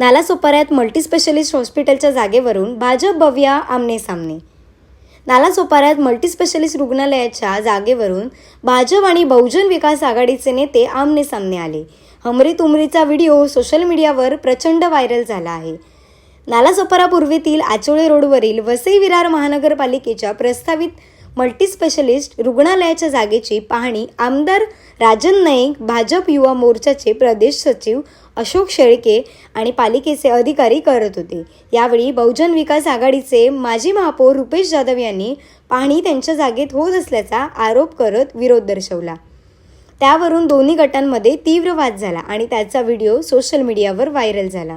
नालासोपाऱ्यात multispecialist हॉस्पिटलच्या जागेवरून भाजप भव्या आमने सामने. नालासोपाऱ्यात मल्टीस्पेशलिस्ट रुग्णालयाच्या जागेवरून भाजप आणि बहुजन विकास आघाडीचे नेते आमने सामने आले. हमरी तुमरीचा व्हिडिओ सोशल मीडियावर प्रचंड व्हायरल झाला आहे. नालासोपारा पूर्वेतील आचोळे रोडवरील वसई विरार महानगरपालिकेच्या प्रस्तावित मल्टीस्पेशलिस्ट रुग्णालयाच्या जागेची पाहणी आमदार राजन नाईक भाजप युवा मोर्चाचे प्रदेश सचिव अशोक शेळके आणि पालिकेचे अधिकारी करत होते. यावेळी बहुजन विकास आघाडीचे माजी महापौर रुपेश जाधव यांनी पाहणी त्यांच्या जागेत होत असल्याचा आरोप करत विरोध दर्शवला. त्यावरून दोन्ही गटांमध्ये तीव्र वाद झाला आणि त्याचा व्हिडिओ सोशल मीडियावर व्हायरल झाला.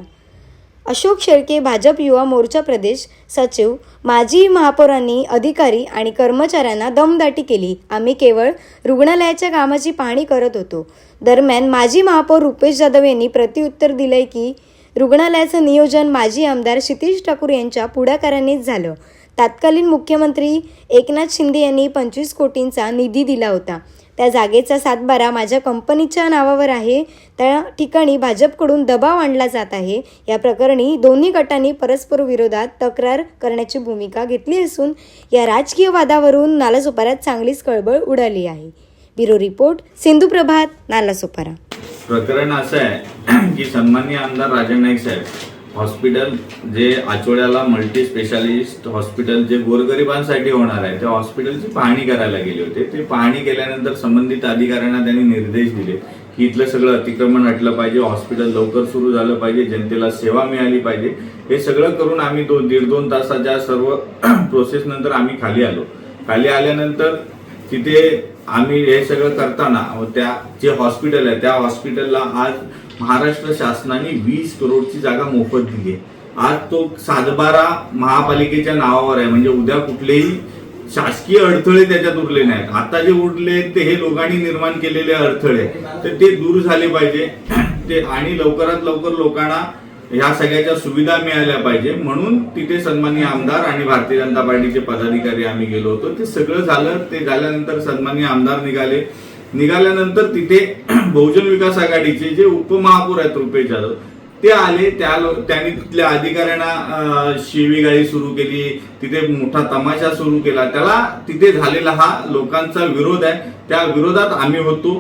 अशोक शेळके भाजप युवा मोर्चा प्रदेश सचिव माजी महापौरांनी अधिकारी आणि कर्मचाऱ्यांना दमदाटी केली. आम्ही केवळ रुग्णालयाच्या कामाची पाहणी करत होतो. दरम्यान माजी महापौर रुपेश जाधव यांनी प्रत्युत्तर दिलंय की रुग्णालयाचं नियोजन माजी आमदार क्षितिश ठाकूर यांच्या पुढाकारानेच झालं. तत्कालीन मुख्यमंत्री एकनाथ शिंदे यांनी पंचवीस कोटींचा निधी दिला होता. त्या जागेचा सातबारा माझ्या कंपनीच्या नावावर आहे. त्या ठिकाणी भाजपकडून दबाव आणला जात आहे. या प्रकरणी दोन्ही गटांनी परस्पर विरोधात तक्रार करण्याची भूमिका घेतली असून या राजकीय वादावरून नालासोपाऱ्यात चांगलीच कळबळ उडाली आहे. Bureau report Sindhu Prabhat Nalasopara. प्रकरण असं आहे की सन्मान्य आमदार राजन नाईक साहेब हॉस्पिटल जे आचोड्याला मल्टी स्पेशालिस्ट हॉस्पिटल जे गोरगरिबांसाठी होणार आहे त्या हॉस्पिटलची पाहणी करायला गेले होते. ते पाहणी केल्यानंतर संबंधित अधिकाऱ्यांना त्यांनी निर्देश दिले की इथलं सगळं अतिक्रमण हटलं पाहिजे हॉस्पिटल लवकर सुरू झालं पाहिजे जनतेला सेवा मिळाली पाहिजे. हे सगळं करून आम्ही दोन दीड दोन तासाच्या सर्व प्रोसेसनंतर आम्ही खाली आलो. खाली आल्यानंतर तिथे आम्ही हे सगळं करताना त्या जे हॉस्पिटल आहे त्या हॉस्पिटलला आज महाराष्ट्र शासनाने वीस करोडची जागा मोफत दिली आहे. आज तो सातबारा महापालिकेच्या नावावर आहे. म्हणजे उद्या कुठलेही शासकीय अडथळे त्याच्यात उरले नाहीत. आता जे उरले ते हे लोकांनी निर्माण केलेले अडथळे तर ते दूर झाले पाहिजे. ते आणि लवकरात लवकर लोकांना ह्या सगळ्याच्या सुविधा मिळाल्या पाहिजे. म्हणून तिथे सन्माननीय आमदार आणि भारतीय जनता पार्टीचे पदाधिकारी आम्ही गेलो होतो. ते सगळं झालं. ते झाल्यानंतर सन्माननीय आमदार निघाले. निघाल्यानंतर तिथे बहुजन विकास आघाडीचे जे उपमहापौर आहेत रुपेश जाधव ते आले त्या त्यांनी तिथल्या अधिकाऱ्यांना अं, शिवीगाळी सुरू केली तिथे मोठा तमाशा सुरू केला. त्याला तिथे झालेला हा लोकांचा विरोध आहे. त्या विरोधात आम्ही होतो.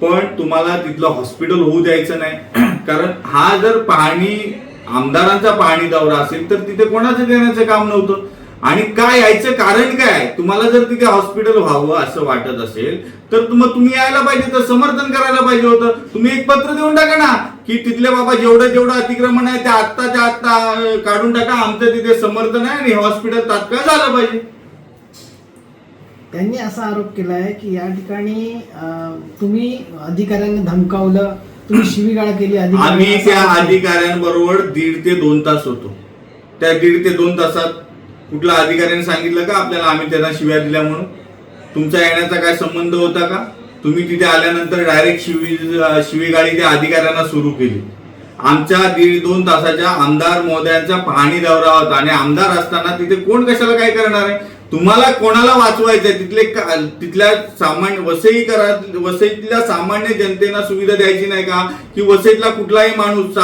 पण तुम्हाला तिथलं हॉस्पिटल होऊ द्यायचं नाही. कारण हा जर पाहणी आमदारांचा पाहणी दौरा असेल तर तिथे कोणाचं देण्याचं काम नव्हतं. आणि काय यायचं कारण काय? तुम्हाला जर तिथे हॉस्पिटल व्हावं असं वाटत असेल तर मग तुम्ही यायला पाहिजे तर समर्थन करायला पाहिजे होतं तुम्ही एक पत्र देऊन टाका ना की तिथले बाबा जेवढं जेवढं अतिक्रमण आहे ते आत्ताच्या आत्ता काढून टाका आमचं तिथे समर्थन आहे आणि हॉस्पिटल तात्काळ झालं पाहिजे त्यांनी असा आरोप केला आहे की या ठिकाणी तुम्ही अधिकाऱ्यांना धमकावलं तुम्ही शिवीगाळ केली आम्ही त्या. अधिकाऱ्यांबरोबर दीड ते दोन तास होतो त्या दीड ते दोन तासात कुठल्या अधिकाऱ्याने सांगितलं का? आपल्याला आम्ही त्यांना शिव्या दिल्या म्हणून. तुमचा येण्याचा काय संबंध होता का? तुम्ही तिथे आल्यानंतर डायरेक्ट शिवी शिवीगाळी त्या अधिकाऱ्यांना सुरू केली. आमच्या दीड दोन तासाच्या आमदार महोदयांचा पाहणी दौरा होता आणि आमदार असताना तिथे कोण कशाला काय करणार आहे? तुम्हाला कोणाला वाचवायचंय? तिथले तिथल्या सामान्य वसई करा वसईतल्या सामान्य जनतेला सुविधा द्यायची नाही का? की वसईतला कुठलाही माणूस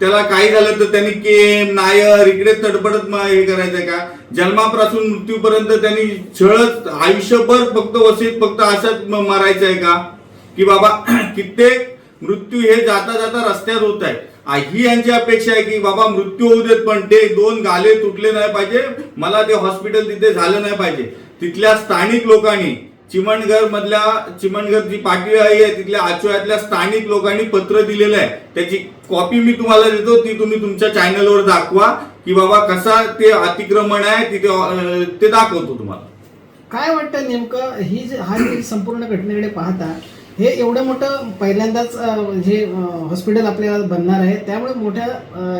त्याला काही झालं तर त्यांनी केम नायर इकडे तडपडत हे करायचंय का? जन्मापासून मृत्यूपर्यंत त्यांनी छळत आयुष्यभर फक्त वसईत फक्त अशाच मारायचंय का? की बाबा कित्येक मृत्यू हे जाता जाता रस्त्यात होत आहे ही यांची अपेक्षा आहे की बाबा मृत्यू होऊ देत पण ते दोन गाले तुटले नाही पाहिजे. मला ते हॉस्पिटल तिथे झालं नाही पाहिजे. तिथल्या स्थानिक लोकांनी चिमणघर मधल्या चिमणघर जी पाटी आहे तिथल्या आचोळ्यातल्या स्थानिक लोकांनी पत्र दिलेलं आहे. त्याची कॉपी मी तुम्हाला देतो ती तुम्ही तुमच्या चॅनलवर दाखवा की बाबा कसा ते अतिक्रमण आहे तिथे ते दाखवतो तुम्हाला. काय वाटतं नेमकं ही जी हा संपूर्ण घटनेकडे पाहता हे एवढं मोठं पहिल्यांदाच जे हॉस्पिटल आपल्याला बनणार आहे त्यामुळे मोठ्या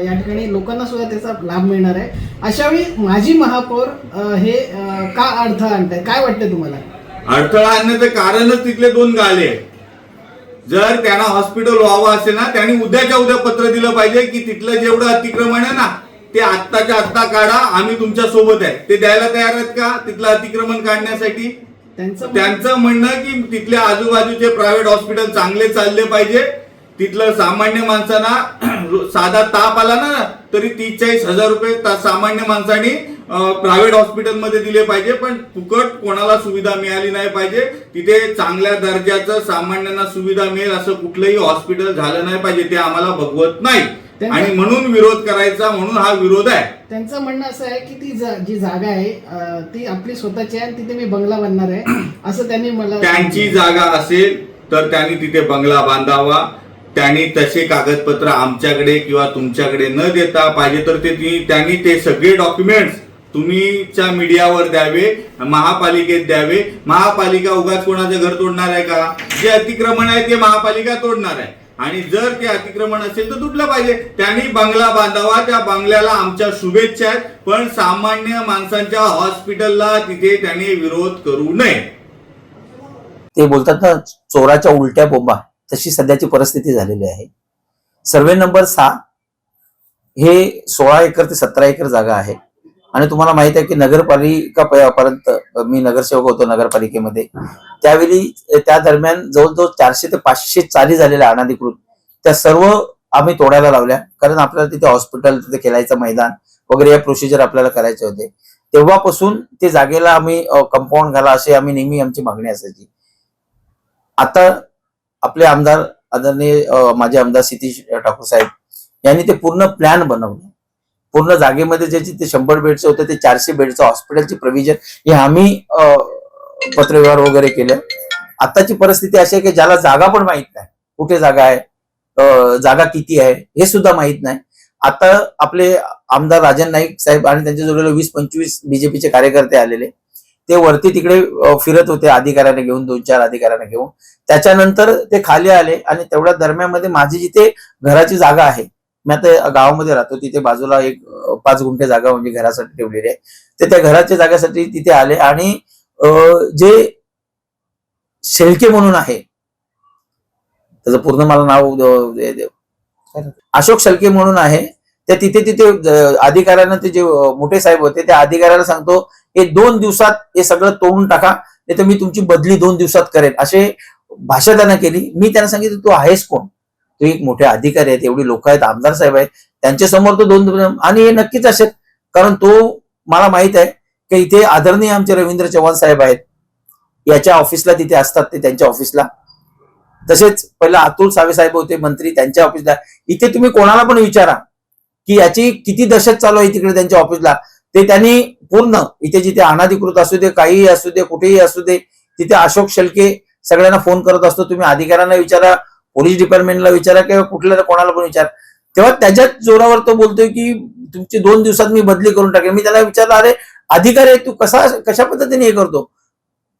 या ठिकाणी लोकांना सुद्धा त्याचा लाभ मिळणार आहे. अशावेळी माजी महापौर हे का अडथळा आणताय काय वाटतं तुम्हाला? अडथळा आणण्याचं कारणच तिथले दोन गाले जर त्यांना हॉस्पिटल व्हावं असेल ना त्यांनी उद्याच्या उद्या पत्र दिलं पाहिजे की तिथलं जेवढं अतिक्रमण आहे ना ते आत्ताच्या आत्ता काढा आम्ही तुमच्यासोबत आहे. ते द्यायला तयार आहेत का? तिथलं अतिक्रमण काढण्यासाठी त्यांचं म्हणणं की तिथल्या आजूबाजूचे प्रायव्हेट हॉस्पिटल चांगले चालले पाहिजे. तिथलं सामान्य माणसांना साधा ताप आला ना तरी तीस चाळीस हजार रुपये सामान्य माणसांनी प्रायव्हेट हॉस्पिटलमध्ये दिले पाहिजे. पण फुकट कोणाला सुविधा मिळाली नाही पाहिजे. तिथे चांगल्या दर्जाचं सामान्यांना सुविधा मिळेल असं कुठलंही हॉस्पिटल झालं नाही पाहिजे ते आम्हाला भगवत नाही. आणि म्हणून विरोध करायचा म्हणून हा विरोध आहे. त्यांचं म्हणणं असं आहे की ती जा- जागा आहे ती आपली स्वतःची आहे आणि तिथे मी बंगला बांधणार आहे असं त्यांनी मला त्यांची जागा असेल तर त्यांनी तिथे बंगला बांधावा. त्यांनी तसे कागदपत्र आमच्याकडे किंवा तुमच्याकडे न देता पाहिजे तर ते ती- त्यांनी ते सगळे डॉक्युमेंट्स तुम्हीच्या मीडियावर द्यावे महापालिकेत द्यावे. महापालिका उगाच कोणाचं घर तोडणार आहे का? जे अतिक्रमण आहे ते महापालिका तोडणार आहे. आणि जर ते अतिक्रमण असेल तर तुटलं पाहिजे. त्यांनी बंगला बांधावा त्या बंगल्याला आमच्या शुभेच्छा आहेत. पण सामान्य माणसांच्या हॉस्पिटलला तिथे त्यांनी विरोध करू नये. ते बोलतात ना चोराच्या उलट्या बोंबा. तशी सध्याची परिस्थिती झालेली आहे. सर्वे नंबर सहा. हे सोळा एकर ते सतरा एकर जागा आहे. आणि तुम्हाला माहीत आहे की नगरपालिका पर्यंत मी नगरसेवक होतो नगरपालिकेमध्ये. त्यावेळी त्या दरम्यान जवळजवळ चारशे ते पाचशे चाली झालेल्या अनाधिकृत. त्या सर्व आम्ही तोडायला लावल्या. कारण आपल्याला तिथे हॉस्पिटल तिथे खेळायचं मैदान वगैरे या प्रोसिजर आपल्याला करायचे होते. तेव्हापासून ते जागेला आम्ही कंपाऊंड घाला अशी आम्ही नेहमी आमची मागणी असायची. आता आपले आमदार आदरणीय माझे आमदार सितीश ठाकूर साहेब यांनी ते पूर्ण प्लॅन बनवलं. पूर्ण जागेमध्ये जे ते शंभर बेडचं होतं ते चारशे बेडचं हॉस्पिटलची प्रोव्हिजन हे आम्ही पत्रव्यवहार वगैरे केले. आताची परिस्थिती अशी आहे की ज्याला जागा पण माहीत नाही कुठे जागा आहे जागा किती आहे हे सुद्धा माहीत नाही. आता आपले आमदार राजन नाईक साहेब आणि त्यांच्या जोडलेले वीस पंचवीस बीजेपीचे कार्यकर्ते आलेले. ते वरती तिकडे फिरत होते अधिकाऱ्याने घेऊन दोन चार अधिकाऱ्याने घेऊन. त्याच्यानंतर ते खाली आले आणि तेवढ्या दरम्यानमध्ये माझी जिथे घराची जागा आहे मी आता गावामध्ये राहतो तिथे बाजूला एक पाच गुंठे जागा म्हणजे घरासाठी ठेवलेली आहे. ते त्या घराच्या जागेसाठी तिथे आले आणि जे शेळके म्हणून आहे. त्याचं पूर्ण मला नाव अशोक शेळके म्हणून आहे. त्या तिथे तिथे अधिकाऱ्यानं अधिकाऱ्यांना ते जे मोठे साहेब होते त्या अधिकाऱ्याला सांगतो हे दोन दिवसात हे सगळं तोडून टाका नाही तर मी तुमची बदली दोन दिवसात करेन. असे भाषा त्यांना केली. मी त्यांना सांगितलं तू आहेस कोण? तू एक मोठे अधिकारी आहेत एवढी लोक आहेत आमदार साहेब आहेत. त्यांच्यासमोर तो दोन आणि हे नक्कीच असेल. कारण तो मला माहीत आहे की इथे आदरणीय आमचे रवींद्र चव्हाण साहेब आहेत याच्या ऑफिसला तिथे असतात ते त्यांच्या ऑफिसला तसेच पहिला अतुल सावे साहेब होते मंत्री त्यांच्या ऑफिसला इथे तुम्ही कोणाला पण विचारा की याची किती दशक चालू आहे तिकडे त्यांच्या ऑफिसला ते त्यांनी पूर्ण इथे जिथे अनाधिकृत असू दे काहीही असू दे कुठेही असू दे तिथे अशोक शेळके सगळ्यांना फोन करत असतो तुम्ही अधिकाऱ्यांना विचारा पोलीस डिपार्टमेंटला विचारा किंवा कुठल्या कोणाला पण विचारा. तेव्हा त्याच्याच जोरावर तो बोलतोय की तुमची दोन दिवसात मी बदली करून टाकेल मी त्याला विचारलं अरे अधिकारी आहे, तू कसा कशा पद्धतीने हे करतो?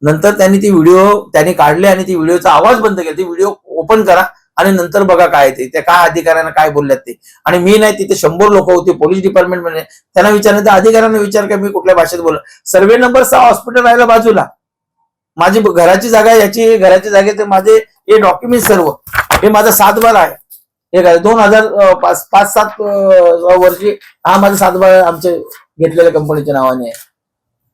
नंतर त्यांनी ती व्हिडिओ त्यांनी काढले आणि ती व्हिडिओचा आवाज बंद केला. ती व्हिडिओ ओपन करा आणि नंतर बघा काय ते. त्या काय अधिकाऱ्यांना काय बोलल्यात ते. आणि मी नाही तिथे शंभर लोक होते पोलीस डिपार्टमेंटमध्ये. त्यांना विचारलं तर अधिकाऱ्यांना विचार काय मी कुठल्या भाषेत बोल सर्वे नंबर सहा हॉस्पिटल राहिला बाजूला. माझी घराची जागा आहे, याची घराची जागेत माझे हे डॉक्युमेंट सर्व. हे माझा सातबार आहे. हे काय दोन हजार पाच पाच सात वर्षी हा माझा सातबार आमच्या घेतलेल्या कंपनीच्या नावाने आहे.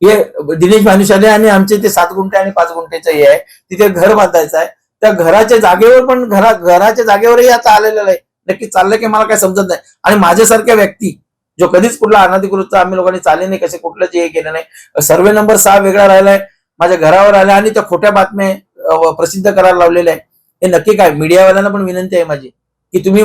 हे दिनेश भानुशाले आणि आमचे ते सात गुंठे आणि पाच गुंठेचं हे आहे. तिथे घर बांधायचं आहे. त्या घराच्या जागेवर पण घरा घराच्या जागेवरही आता आलेलं आहे. नक्की चाललंय की मला काय समजत नाही. आणि माझ्यासारख्या व्यक्ती जो कधीच कुठला अनाधिकृतचा आम्ही लोकांनी चालले नाही कसे कुठलं जे हे केलं नाही. सर्वे नंबर सहा वेगळा राहिलाय माझ्या घरावर आला आणि त्या खोट्या बातम्या प्रसिद्ध करायला लावलेल्या आहे. हे नक्की काय मीडियावाल्यांना पण विनंती आहे माझी. की तुम्ही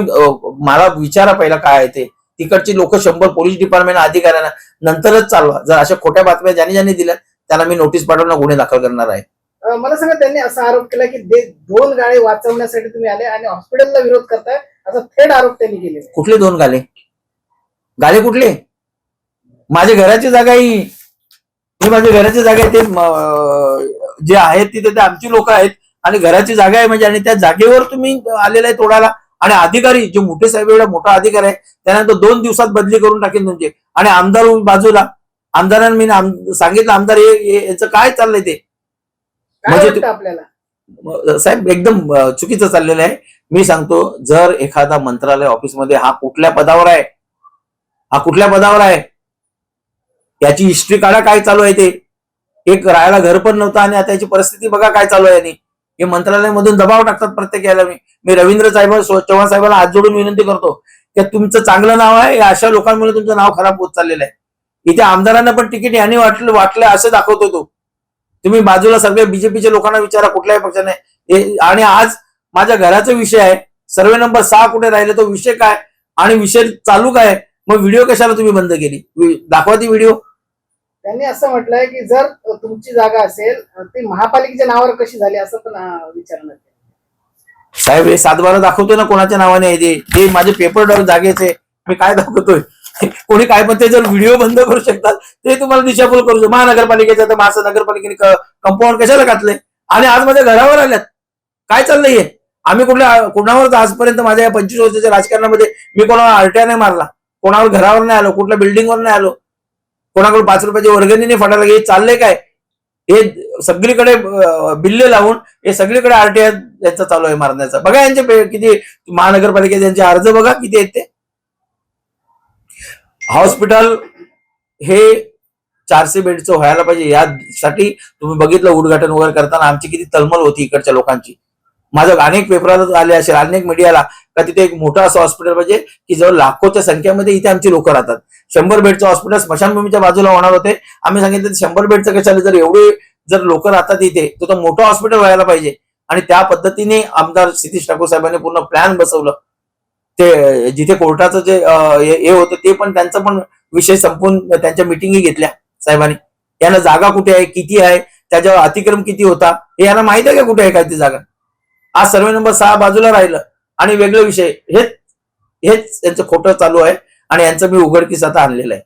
मला विचारा पहिला काय आहे ते. तिकडची लोक शंभर पोलीस डिपार्टमेंट अधिकाऱ्यांना नंतरच चालवा. जर अशा खोट्या बातम्या ज्यांनी ज्यांनी दिल्या त्याला मी नोटीस पाठवून गुन्हे दाखल करणार आहे. मला सांगा त्यांनी असा आरोप केला की दे- दोन गाळे वाचवण्यासाठी तुम्ही आले आणि हॉस्पिटलला विरोध करताय असा थेट आरोप त्यांनी आहे. कुठले दोन गाले गाले कुठले? माझ्या घराची जागा ही. ही माझ्या घराची जागा आहे ते म- जे आहेत तिथे ते आमची लोक आहेत. आणि घराची जागा आहे म्हणजे आणि त्या जागेवर तुम्ही आलेला आहे तोडायला. आणि अधिकारी जे मोठे साहेब एवढा मोठा अधिकारी आहे त्यांना तो दोन दिवसात बदली करून टाकेन तुमचे. आणि आमदार बाजूला आमदारांना मी आम- सांगितलं आमदार याचं काय चाललंय ते? म्हणजे आपल्याला? साहेब एकदम चुकीचं चाललेलं आहे. मी सांगतो जर एखादा मंत्रालय ऑफिसमध्ये हा कुठल्या पदावर आहे हा कुठल्या पदावर आहे याची हिस्ट्री काढा काय चालू आहे ते. एक राहायला घर पण नव्हतं आणि आता याची परिस्थिती बघा काय चालू आहे हे मंत्रालयामधून दबाव टाकतात प्रत्येक याला मी. मी रवींद्र साहेब चव्हाण साहेबाला हात जोडून विनंती करतो की तुमचं चांगलं नाव आहे अशा लोकांमुळे तुमचं नाव खराब होत चाललेलं आहे. इथे आमदारांना पण तिकीट यांनी वाटलं वाटलं असं दाखवतो तो. तुम्ही बाजूला सगळ्या बीजेपीच्या लोकांना विचारा कुठल्याही पक्षाने. आणि आज माझ्या घराचा विषय आहे. सर्वे नंबर सहा कुठे राहिले तो विषय काय? आणि विषय चालू काय? मग व्हिडिओ कशाला तुम्ही बंद केली? दाखवा ती व्हिडिओ. त्यांनी असं म्हटलंय की जर तुमची जागा असेल ती महापालिकेच्या नावावर कशी झाली असं पण विचारणार साहेब हे सातबारा दाखवतोय ना कोणाच्या नावाने? आहे ते ते माझे पेपर डॉग जागेचे मी काय दाखवतोय? कोणी काय पण ते जर व्हिडिओ बंद करू शकतात ते तुम्हाला दिशाभूल करू शकतो महानगरपालिकेच्या तर महाराष्ट्र नगरपालिकेने कंपाऊंड कशाला घातले आणि आज माझ्या घरावर आल्यात. काय चाललंय हे? आम्ही कुठल्या कोणावर आजपर्यंत माझ्या या पंचवीस वर्षाच्या राजकारणामध्ये मी कोणावर आरट्या नाही मारला. कोणावर घरावर नाही आलो कुठल्या बिल्डिंगवर नाही आलो. कोणाकडून पाच रुपयाची वर्गणीने फाटायला हे चाललंय काय? हे सगळीकडे बिल्ले लावून हे सगळीकडे आरटीआय यांचा चालू आहे मारण्याचा. बघा यांचे किती महानगरपालिकेचे यांचे अर्ज बघा किती आहेत ते. हॉस्पिटल हे चारशे बेडचं व्हायला पाहिजे यासाठी तुम्ही बघितलं उद्घाटन वगैरे करताना आमची किती तलमल होती इकडच्या लोकांची. माझं अनेक पेपरात आले असेल अनेक मीडियाला का तिथे एक मोठं असं हॉस्पिटल पाहिजे म्हणजे की जवळ लाखोच्या संख्येमध्ये इथे आमची लोक राहतात. शंभर बेडचं हॉस्पिटल स्मशानभूमीच्या बाजूला होणार होते. आम्ही सांगितलं शंभर बेडचं कशाला जर एवढे जर लोक राहतात इथे तर तो मोठं हॉस्पिटल व्हायला पाहिजे. आणि त्या पद्धतीने आमदार सतीश ठाकूर साहेबांनी पूर्ण प्लॅन बसवलं. ते जिथे कोर्टाचं जे हे होतं ते पण त्यांचं पण विषय संपून त्यांच्या मिटिंगी घेतल्या साहेबांनी. यांना जागा कुठे आहे किती आहे त्याच्यावर अतिक्रम किती होता हे यांना माहीत आहे का कुठे आहे काय ती जागा? आज सर्वे नंबर सहा बाजूला राहिलं आणि वेगळे विषय. हेच हेच यांचं खोटं चालू आहे आणि यांचं मी उघडकीस आता आणलेलं आहे.